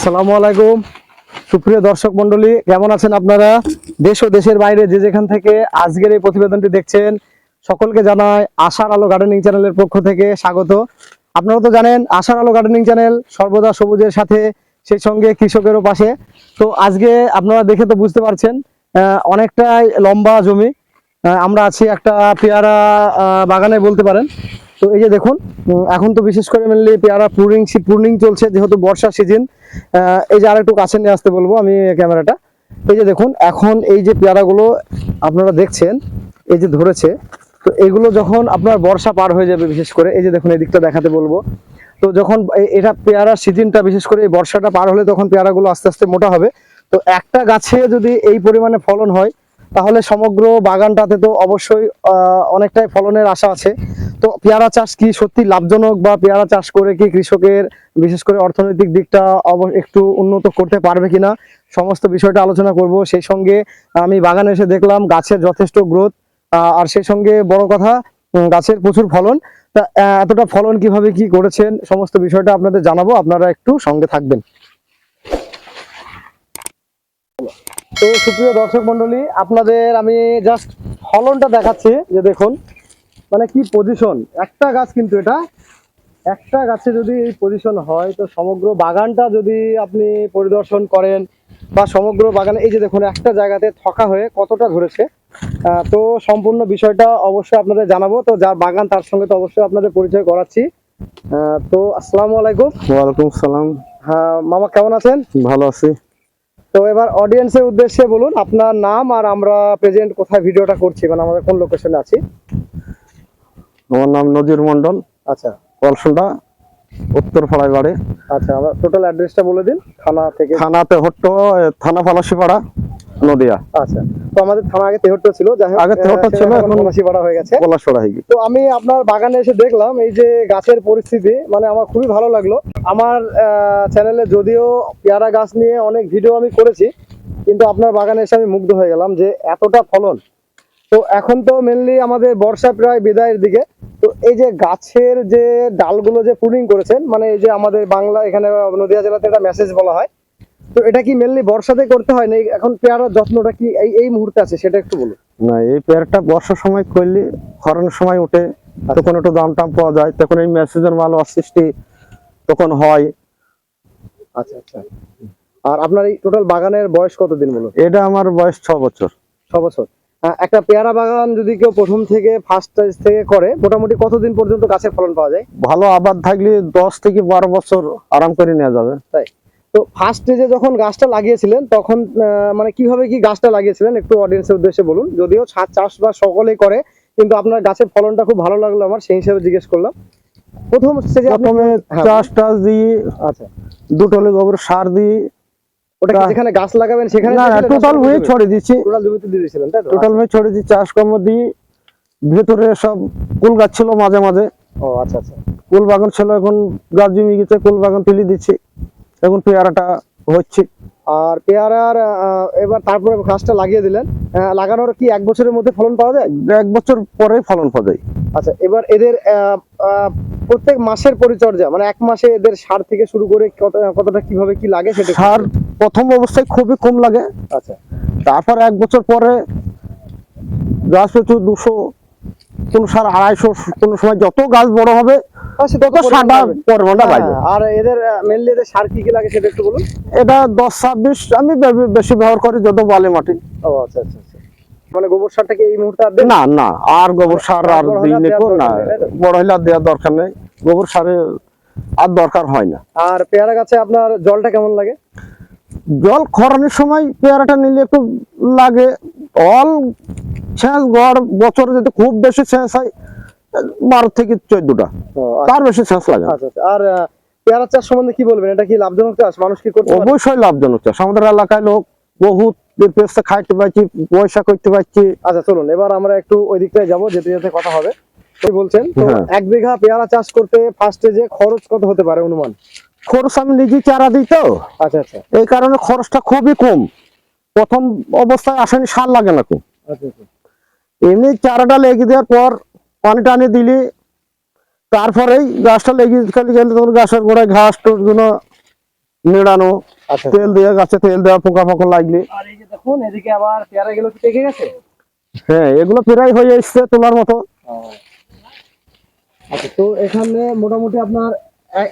আসসালামু আলাইকুম। সুপ্রিয় দর্শক মন্ডলী কেমন আছেন আপনারা? দেশ ও দেশের বাইরে যে যেখান থেকে আজকের এই প্রতিবেদনটি দেখছেন, সকলকে জানাই আশার আলো গার্ডেনিং চ্যানেলের পক্ষ থেকে স্বাগত। আপনারা তো জানেন, আশার আলো গার্ডেনিং চ্যানেল সর্বদা সবুজের সাথে, সেই সঙ্গে কৃষকেরও পাশে। তো আজকে আপনারা দেখে তো বুঝতে পারছেন অনেকটাই লম্বা জমি। আমরা আছি একটা পেয়ারা বাগানে বলতে পারেন। তো এই যে দেখুন এখন তো বিশেষ করে মেনলি পেয়ারা প্রুনিং প্রুনিং চলছে, যেহেতু বর্ষার সিজন এই যে আরেকটু কাছে নিয়ে আসতে বলব আমি ক্যামেরাটা। এই যে দেখুন, এখন এই যে পেয়ারাগুলো আপনারা দেখছেন, এই যে ধরেছে, তো এগুলো যখন আপনার বর্ষা পার হয়ে যাবে বিশেষ করে, এই যে দেখুন, এই দিকটা দেখাতে বলব। তো যখন এটা পেয়ারার সিজনটা বিশেষ করে এই বর্ষাটা পার হলে তখন পেয়ারাগুলো আস্তে আস্তে মোটা হবে। তো একটা গাছে যদি এই পরিমাণে ফলন হয় তাহলে সমগ্র বাগানটাতে তো অবশ্যই অনেকটাই ফলনের আশা আছে। তো পেয়ারা চাষ কি সত্যি লাভজনক বা পেয়ারা চাষ করে কি কৃষকের, বিশেষ করে অর্থনৈতিক দিকটা একটু উন্নত করতে পারবে কিনা, সমস্ত বিষয়টা আলোচনা করব। সেই সঙ্গে আমি বাগানে এসে দেখলাম গাছের যথেষ্ট গ্রোথ আর সেই সঙ্গে বড় কথা গাছের প্রচুর ফলন। তা এতটা ফলন কীভাবে কি করেছেন, সমস্ত বিষয়টা আপনাদের জানাব, আপনারা একটু সঙ্গে থাকবেন। তো সুপ্রিয় দর্শক মন্ডলী আপনাদের আমি জাস্ট ফলনটা দেখাচ্ছি যে দেখুন মানে কি পজিশন একটা গাছ কিন্তু এটা একটা গাছে যদি এই পজিশন হয় তো সমগ্র বাগানটা যদি আপনি পরিদর্শন করেন বা সমগ্র বাগানে এই যে দেখুন একটা জায়গাতে থকা হয়ে কতটা ধরেছে তো সম্পূর্ণ বিষয়টা অবশ্যই আপনাদের জানাব। তো যার বাগান তার সঙ্গে তো অবশ্যই আপনাদের পরিচয় করাচ্ছি। তো আসসালামু আলাইকুম। ওয়ালাইকুম সালাম। হ্যাঁ মামা কেমন আছেন? ভালো আছি। তো এবার অডিয়েন্সের উদ্দেশ্যে বলুন আপনার নাম আর আমরা প্রেজেন্ট কোথায় ভিডিওটা করছি মানে আমাদের কোন লোকেশনে আছি? আমার নাম নজির মন্ডল আচ্ছা। পলসুন্ডা উত্তর পাড়ায় বাড়ি আচ্ছা আমার টোটাল অ্যাড্রেসটা বলে দিন থানা থেকে। থানাতে হট্ট থানা পালাসিপাড়া নদিয়া। আচ্ছা। তো আমাদের থানা আগে তেহট্ট ছিল যাই আগে তেহট্ট ছিল, এখন- পলাশীপাড়া হয়ে গেছে। পলাশপাড়া হয়ে গেছে। তো আমি আপনার বাগানে এসে দেখলাম এই যে গাছের পরিস্থিতি মানে আমার খুবই ভালো লাগল। আমার চ্যানেলে যদিও পেয়ারা গাছ নিয়ে অনেক ভিডিও আমি করেছি কিন্তু আপনার বাগানে এসে আমি মুগ্ধ হয়ে গেলাম যে এতটা ফলন। তো এখন তো মেনলি আমাদের বর্ষা প্রায় বিদায়ের দিকে। তো এই যে গাছের যে ডালগুলো যে প্রুনিং করেছেন মানে এই যে আমাদের বাংলা এখানে নদিয়া জেলাতে একটা মেসেজ বলা হয় তো এটা কি মেনলি বর্ষাতে করতে হয় না? এখন পেয়ারার যত্নটা কি এই এই মুহূর্তে আছে? সেটা একটু বলুন। না এই পেয়ারটা বর্ষার সময় করলে খরানোর সময় ওঠে তখন একটু দাম টাম পাওয়া যায় তখন এই মেসেজের মাল অসৃষ্টি তখন হয়। আচ্ছা আচ্ছা। আর আপনার এই টোটাল বাগানের বয়স কতদিন বলুন? এটা আমার বয়স ছ বছর। ছ বছর। একটা পেয়ারা বাগান যদি কেউ প্রথম থেকে ফার্স্ট স্টেজ থেকে করে মোটামুটি কতদিন পর্যন্ত গাছের ফলন পাওয়া যায়? ভালো আবাদ থাকলে দশ থেকে বারো বছর আরাম করে নেওয়া যাবে। তো ফার্স্ট স্টেজে যখন গাছটা লাগিয়েছিলেন তখন মানে কীভাবে কি গাছটা লাগিয়েছিলেন একটু অডিয়েন্সের উদ্দেশ্যে বলুন। যদিও ছাদ চাষ বা সকলেই করে কিন্তু আপনার গাছের ফলনটা খুব ভালো লাগল আমার সেই হিসাবে জিজ্ঞেস করলাম। প্রথম স্টেজে প্রথমে হ্যাঁ। চাষ টাস দিয়ে আচ্ছা। দুটলে গোবর সার দিয়ে ওটা যেখানে গাছ লাগাবেন সেখানে না টোটাল হয়ে ছড়িয়ে দিচ্ছি। টোটাল জমিতে দিয়ে দিয়েছিলেন তাই তো? টোটাল ভাবে ছড়িয়ে দিচ্ছি চাষ কর্ম দিয়ে ভেতরে সব কুল গাছ ছিল মাঝে মাঝে। ও আচ্ছা আচ্ছা। কুল বাগান ছিল এখন গাছ জমি গেছে কুল বাগান তুলে দিচ্ছি। এখন পেয়ারাটা হচ্ছে। আর পেয়ারার এবার তারপরে গাছটা লাগিয়ে দিলেন। লাগানোর কি এক বছরের মধ্যে ফলন পাওয়া যায়? এক বছর পরে ফলন পাওয়া যায়। আচ্ছা এবার এদের প্রত্যেক মাসের পরিচর্যা মানে এক মাসে এদের সার থেকে শুরু করে কত কতটা কীভাবে কি লাগে সেটা সার প্রথম অবস্থায় খুবই কম লাগে। আচ্ছা। তারপর এক বছর পরে গাছ প্রচুর দুশো কোনো সার আড়াইশো কোনো সময় যত গাছ বড় হবে তত সারটা পরিমাণটা বাড়বে আর এদের মেনলি এদের সার কি কি লাগে সেটা একটু বলুন? এটা দশ ছাব্বিশ আমি বেশি ব্যবহার করি যত বালি মাটি। ও আচ্ছা আচ্ছা আচ্ছা। মানে গোবর সারটাকে এই মুহূর্তে আর না না আর গোবর সার আর বড় দিই না। হলে আর দেওয়ার দরকার নেই। গোবর সারে আর দরকার হয় না। আর পেয়ারা গাছে আপনার জলটা কেমন লাগে? জল খরানোর সময় পেয়ারাটা নিলে একটু লাগে। অল ছেঁচ গড় বছরে যদি খুব বেশি ছেঁচ হয় বারো থেকে চোদ্দটা। আচ্ছা। তার বেশি ছেঁচ লাগে। আচ্ছা আচ্ছা। আর পেয়ারা চাষ সম্বন্ধে কি বলবেন? এটা কি লাভজনক চাষ? মানুষ কি পারে? অবশ্যই লাভজনক চাষ। আমাদের এলাকায় লোক বহুত পেস্তা খাইতে পারছি পয়সা করতে পারছি। আচ্ছা চলুন। এবার আমরা একটু ওই দিকটায় যাব যেতে যেতে কথা হবে। বলছেন হ্যাঁ। এক বিঘা পেয়ারা চাষ করতে ফার্স্টে যে খরচ কত হতে পারে অনুমান? খরচ আমি নিজে চারা দিই তো। আচ্ছা আচ্ছা। এই কারণে খরচটা খুবই কম। প্রথম অবস্থায় আসেনি সার লাগে না খুব। এমনি চারাটা লেগে দেওয়ার পর পানি টানি দিলি তারপরেই গাছটা লেগে খালি গেলে তখন গাছের গোড়ায় ঘাস টুসগুলো নিড়ানো আচ্ছা। তেল দেওয়া গাছে তেল দেওয়া পোকা পোকা লাগলে। আর এই যে দেখুন এদিকে আবার পেয়ারা গুলো পেকে গেছে? হ্যাঁ এগুলো প্রায় হয়ে এসছে তোলার মতো। আচ্ছা তো এখানে মোটামুটি আপনার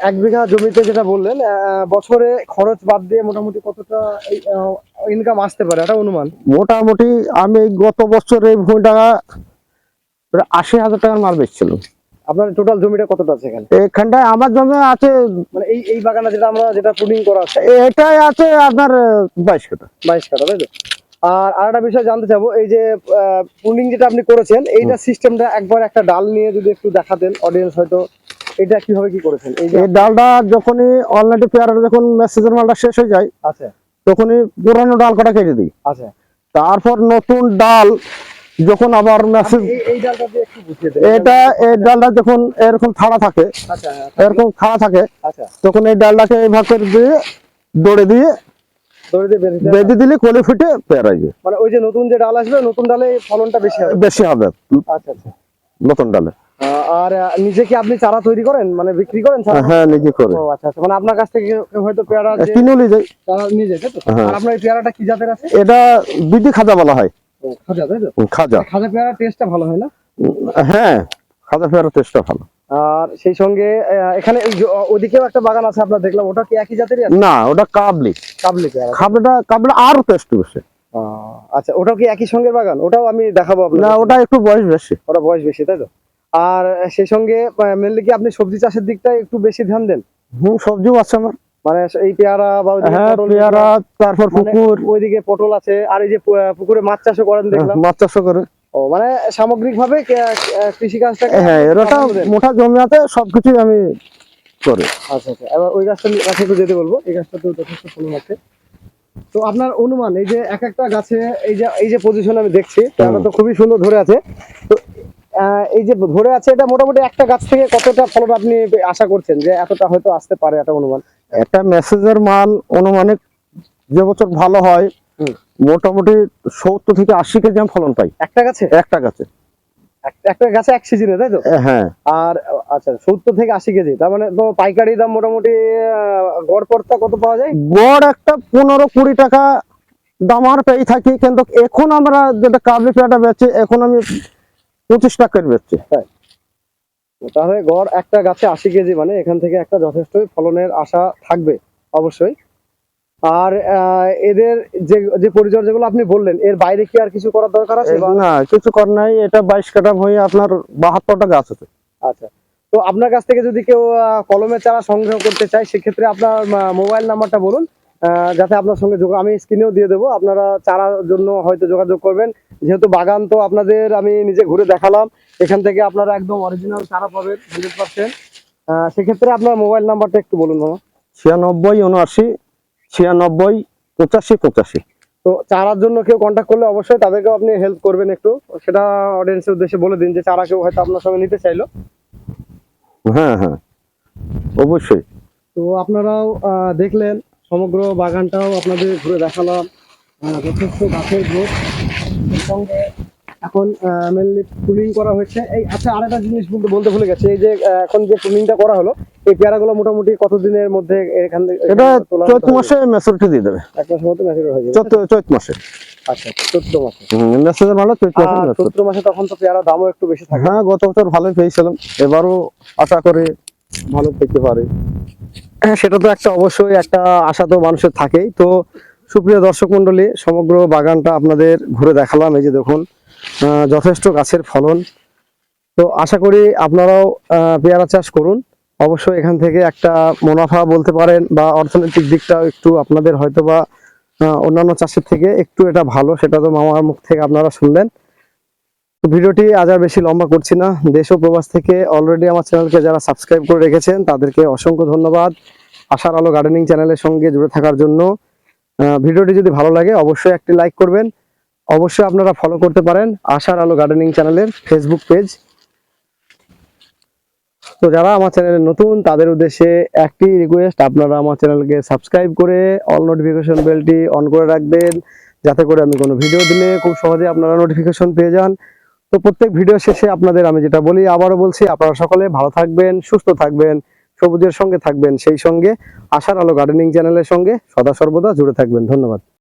এক- বিঘা জমিতে যেটা বললেন আহ, বছরে খরচ বাদ দিয়ে মোটামুটি কতটা ইনকাম আসতে পারে? এটা অনুমান। মোটামুটি আমি গত বছর এই ভূমিটা আশি হাজার টাকার মাল বেচছিলাম আপনার টোটাল জমিটা কতটা আছে এখানে? এখানটায় আমার জমি আছে মানে এই এই বাগানে যেটা আমরা যেটা পুডিং করা আছে। এটাই আছে আপনার বাইশ কাটা বাইশ কাটা তাই তো? আর আরেকটা বিষয় জানতে চাবো এই যে পুডিং যেটা আপনি করেছেন এইটা সিস্টেমটা একবার একটা ডাল নিয়ে যদি একটু দেখাতেন অডিয়েন্স হয়তো এটা কীভাবে কি করেছেন? এই যে এই ডালটা যখনই অলরেডি পেয়ারা যখন মেসেজের মালটা শেষ হয়ে যায় আচ্ছা। তখনই পুরানো ডাল কটা কেটে দিই। আচ্ছা। তারপর নতুন ডাল যখন আবার মেসেজ এই এই এটা এই ডালটা যখন এরকম খাড়া থাকে আচ্ছা হ্যাঁ, এরকম খাড়া থাকে আচ্ছা। তখন এই ডালটাকে এইভাবে করে দিয়ে দৌড়ে দিয়ে বেঁধে দিলে কলি ফুটে পেয়ারা যায় মানে ওই যে নতুন যে ডাল আসবে নতুন ডালে ফলনটা বেশি হবে। বেশি হবে। আচ্ছা আচ্ছা। নতুন ডালে। আর নিজে কি আপনি চারা তৈরি করেন? মানে বিক্রি করেন হ্যাঁ নিজে করে। ও আচ্ছা আচ্ছা। মানে আপনার কাছ থেকে হয়তো পেয়ারা কিনে নিয়ে যাই। চারা নিয়ে যায় তাই তো? হ্যাঁ। আর আপনার এই পেয়ারাটা কি জাতের আছে? এটা বিডি খাজা বলা হয়। খাজা তাই তো? খাজা। খাজা পেয়ারা টেস্টটা ভালো হয় না? হ্যাঁ খাজা পেয়ারা টেস্টটা ভালো। আর সেই সঙ্গে এখানে ওদিকেও একটা বাগান আছে আপনার দেখলাম ওটা কি একই জাতেরই আছে? না ওটা কাবলি। কাবলি পেয়ারা। কাবলিটা কাবলি আরও টেস্ট বেশি। আচ্ছা ওটাও কি একই সঙ্গের বাগান? ওটাও আমি দেখাবো না ওটা একটু বয়স বেশি। ওটা বয়স বেশি তাই তো? আর সেই সঙ্গে মেনলি কি আপনি সবজি চাষের দিকটা একটু বেশি ধ্যান দেন? হুম সবজিও আছে আমার। মানে এই পেয়ারা বা হ্যাঁ পেয়ারা তারপর মানে পুকুর। ওইদিকে পটল আছে আর এই যে পুকুরে মাছ চাষও করেন দেখলাম। মাছ চাষ করে। ও মানে সামগ্রিক ভাবে কৃষি কাজটাকে হ্যাঁ এরটা মোটা জমি আছে সবকিছুই আমি করি। আচ্ছা আচ্ছা এবার ওই গাছটা কাছে একটু যেতে বলব এই গাছটা তো যথেষ্ট ফলন আছে। তো আপনার অনুমান এই যে এক একটা গাছে এই যে এই যে পজিশন আমি দেখছি পেয়ারা তো খুবই সুন্দর ধরে আছে। তো আহ, এই যে ধরে আছে এটা মোটামুটি একটা গাছ থেকে কতটা ফলন আপনি আশা করছেন যে এতটা হয়তো আসতে পারে একটা অনুমান? একটা মেসেজের মাল অনুমানিক যে বছর ভালো হয় মোটামুটি সত্তর থেকে আশি কেজি আমি ফলন পাই। একটা গাছে? একটা গাছে। একটা গাছে এক সিজনে তাই তো? হ্যাঁ। আর আচ্ছা সত্তর থেকে আশি কেজি তার মানে তো পাইকারি দাম মোটামুটি গড় পড়তা কত পাওয়া যায়? গড় একটা পনেরো কুড়ি টাকা দাম আর পেয়ে থাকি কিন্তু এখন আমরা যেটা কাবলি পেয়াটা বেচছি এখন আমি পঁচিশ টাকা করে বেচছি তাহলে গড় একটা গাছে আশি কেজি মানে এখান থেকে একটা যথেষ্টই ফলনের আশা থাকবে অবশ্যই। আর এদের যে যে পরিচর্যাগুলো আপনি বললেন এর বাইরে কি আর কিছু করার দরকার আছে না কিছু কর নাই। এটা বাইশ কাটা হয়ে আপনার বাহাত্তরটা গাছ আছে। আচ্ছা। তো আপনার কাছ থেকে যদি কেউ কলমের চারা সংগ্রহ করতে চায় সেক্ষেত্রে আপনার মোবাইল নাম্বারটা বলুন। যাতে আপনার সঙ্গে যোগ আমি স্ক্রিনেও দিয়ে দেবো। আপনারা চারার জন্য হয়তো যোগাযোগ করবেন। যেহেতু বাগান তো আপনাদের আমি নিজে ঘুরে দেখালাম এখান থেকে আপনারা একদম অরিজিনাল চারা পাবেন হান্ড্রেড পার্সেন্ট সেক্ষেত্রে আপনার মোবাইল নাম্বারটা একটু বলুন মামা ছিয়ানব্বই উনআশি ছিয়ানব্বই পঁচাশি পঁচাশি। তো চারার জন্য কেউ কন্ট্যাক্ট করলে অবশ্যই তাদেরকেও আপনি হেল্প করবেন একটু। সেটা অডিয়েন্সের উদ্দেশ্যে বলে দিন যে চারা কেউ হয়তো আপনার সঙ্গে নিতে চাইলো। হ্যাঁ হ্যাঁ। অবশ্যই। তো আপনারাও দেখলেন সমগ্র বাগানটাও আপনাদের ঘুরে দেখালাম। যথেষ্ট গাছের গ্রোথ সঙ্গে এখন মেনলি প্রুনিং করা হয়েছে। এই আচ্ছা আরেকটা জিনিস বলতে বলতে ভুলে গেছে। এই যে এখন যে প্রুনিংটা করা হলো এই পেয়ারাগুলো মোটামুটি কতদিনের মধ্যে এখান থেকে এটা চৈত মাসে মেসুরিটি দিয়ে দেবে। এক মাসের মধ্যে ম্যাচিউর হয়ে যাবে। চৈত চৈত মাসে। আচ্ছা চৈত্র মাসে। মেসেজের মাল চৈত মাসে আর মাসে তখন তো পেয়ারা দামও একটু বেশি থাকে। হ্যাঁ গত বছর ভালোই পেয়েছিলাম। এবারও আশা করি ভালো পেতে পারে। সেটা তো একটা অবশ্যই একটা আশা তো মানুষের থাকেই। তো সুপ্রিয় দর্শক মন্ডলী সমগ্র বাগানটা আপনাদের ঘুরে দেখালাম। এই যে দেখুন যথেষ্ট গাছের ফলন। তো আশা করি আপনারাও পেয়ারা চাষ করুন। অবশ্যই এখান থেকে একটা মুনাফা বলতে পারেন বা অর্থনৈতিক দিকটাও একটু আপনাদের হয়তো বা অন্যান্য চাষের থেকে একটু এটা ভালো, সেটা তো মামার মুখ থেকে আপনারা শুনলেন। ভিডিওটি আজ আর বেশি লম্বা করছি না। দেশ ও প্রবাস থেকে অলরেডি আমার চ্যানেলকে যারা সাবস্ক্রাইব করে রেখেছেন, তাদেরকে অসংখ্য ধন্যবাদ। আশার আলো গার্ডেনিং চ্যানেলের সঙ্গে জুড়ে থাকার জন্য। ভিডিওটি যদি ভালো লাগে, অবশ্যই একটি লাইক করবেন। অবশ্যই আপনারা ফলো করতে পারেন আশার আলো গার্ডেনিং চ্যানেলের ফেসবুক পেজ তো যারা আমার চ্যানেলে নতুন, তাদের উদ্দেশ্যে একটি রিকোয়েস্ট আপনারা আমার চ্যানেলকে সাবস্ক্রাইব করে অল নোটিফিকেশন বেলটি অন করে রাখবেন। যাতে করে আমি কোনো ভিডিও দিলে খুব সহজে আপনারা নোটিফিকেশন পেয়ে যান। তো প্রত্যেক ভিডিও শেষে আপনাদের আমি যেটা বলি, আবারও বলছি, আপনারা সকলে ভালো থাকবেন, সুস্থ থাকবেন, সবুজের সঙ্গে থাকবেন সেই সঙ্গে। আশার আলো গার্ডেনিং চ্যানেলের সঙ্গে সদা সর্বদা জুড়ে থাকবেন। ধন্যবাদ।